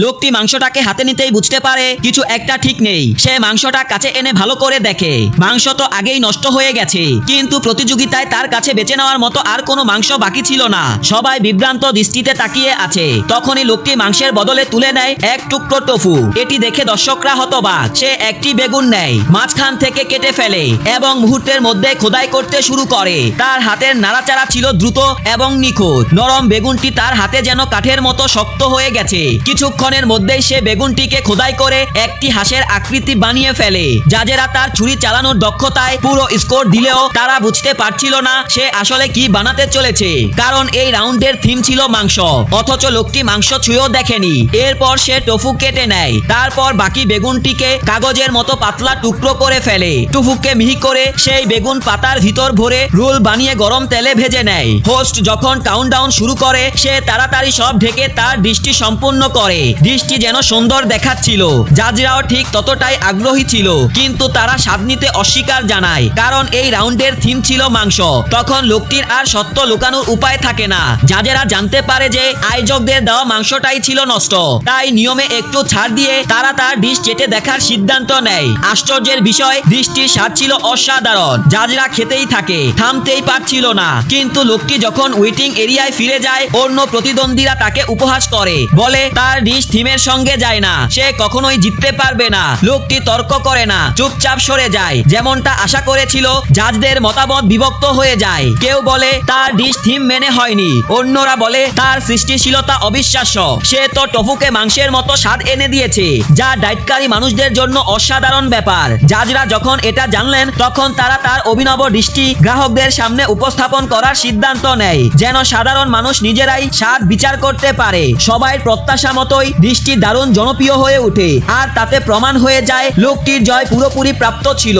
লোকটি মাংসটাকে হাতে নিতেই বুঝতে পারে কিছু একটা ঠিক নেই। সে মাংসটা কাছে এনে ভালো করে দেখে। মাংস তো আগেই নষ্ট হয়ে গেছে। কিন্তু প্রতিযোগিতায় তার কাছে বেঁচে নেওয়ার মতো আর কোনো মাংস বাকি ছিল না। সবাই বিভ্রান্ত দৃষ্টিতে তাকিয়ে আছে। তখনই লোকটি মাংসের বদলে তুলে নেয় এক টুকরো টফু। এটি দেখে দর্শকরা হতবাক। সে একটি বেগুন নেয়। মাঝখান থেকে কেটে ফেলে এবং মুহূর্তের মধ্যে খোদাই করতে শুরু করে। তার হাতের নাড়াচাড়া ছিল দ্রুত এবং নিখুঁত। নরম বেগুনটি তার হাতে যেন কাঠের মতো শক্ত হয়ে গেছে। কিছুক্ষণের মধ্যেই সে বেগুনটিকে খোদাই করে একটি হাঁসের আকৃতি বানিয়ে ফেলে। জাজেরা তার ছুরি চালানোর দক্ষতায় পুরো স্কোর দিলেও তারা বুঝতে পারছিল না সে আসলে কি বানাতে চলেছে। কারণ এই রাউন্ডের থিম ছিল মাংস। অথচ লোকটি মাংস ছুঁয়েও দেখেনি। এরপর সে টফু কেটে নেয়। তারপর বাকি বেগুনটিকে কাগজের মতো পাতলা টুকরো করে ফেলে। টুফুকে মিহি করে সেই বেগুন পাতার ভিতর ভরে রোল বানিয়ে গরম তেলে ভেজে নেয়। হোস্ট যখন কাউন্টডাউন শুরু করে, সে তাড়াতাড়ি সব ঢেকে তার দৃষ্টি সম্পূর্ণ করে। দৃষ্টি যেন সুন্দর দেখাচ্ছিল। জাজরাও ঠিক ততটাই আগ্রহী ছিল, কিন্তু তারা স্বাদ নিতে অস্বীকার জানায়, কারণ এই রাউন্ডের থিম ছিল মাংস। তখন লোকটির আর সত্য লুকানোর উপায় থাকে না। জাজেরা জানতে পারে যে, আয়োজকদের দেওয়া মাংসটাই ছিল নষ্ট। তাই নিয়মে একটু ছাড় দিয়ে তারা তার ডিশ চেটে দেখার সিদ্ধান্ত নেয়। আশ্চর্যের বিষয় দৃষ্টির স্বাদ ছিল অসাধারণ। জাজরা খেতেই থাকে, থামতেই পারছিল না। কিন্তু লোকটি যখন ওয়েটিং এরিয়ায় ফিরে যায়, অন্য প্রতিদ্বন্দ্বীরা তাকে উপহাস করে। বলে, তার ডিশ থিমের সঙ্গে যায় না। সে কখনোই জিততে পারবে না। লোকটি তর্ক করে না, চুপচাপ সরে যায়। যেমনটা আশা করেছিল, জাজদের মতামত বিভক্ত হয়ে যায়। কেউ বলে, তার ডিশ থিম মেনে হয়নি। অন্যরা বলে, তার সৃষ্টিশীলতা অবিশ্বাস্য। সে তো টফুকে মাংসের মতো স্বাদ এনে দিয়েছে, যা ডায়েটকারী মানুষদের জন্য অসাধারণ ব্যাপার। জাজরা যখন এটা জানলেন, তখন তারা তার অভিনব দৃষ্টি গ্রাহকদের সামনে উপস্থাপন করার সিদ্ধান্ত নেয়, যেন সাধারণ মানুষ নিজেরাই স্বাদ বিচার করতে পারে। সবাই প্রত্যাশা মতোই দৃষ্টি দারুণ জনপ্রিয় হয়ে ওঠে। আর তাতে প্রমাণ হয়ে যায়, লোকটির জয় পুরোপুরি প্রাপ্ত ছিল।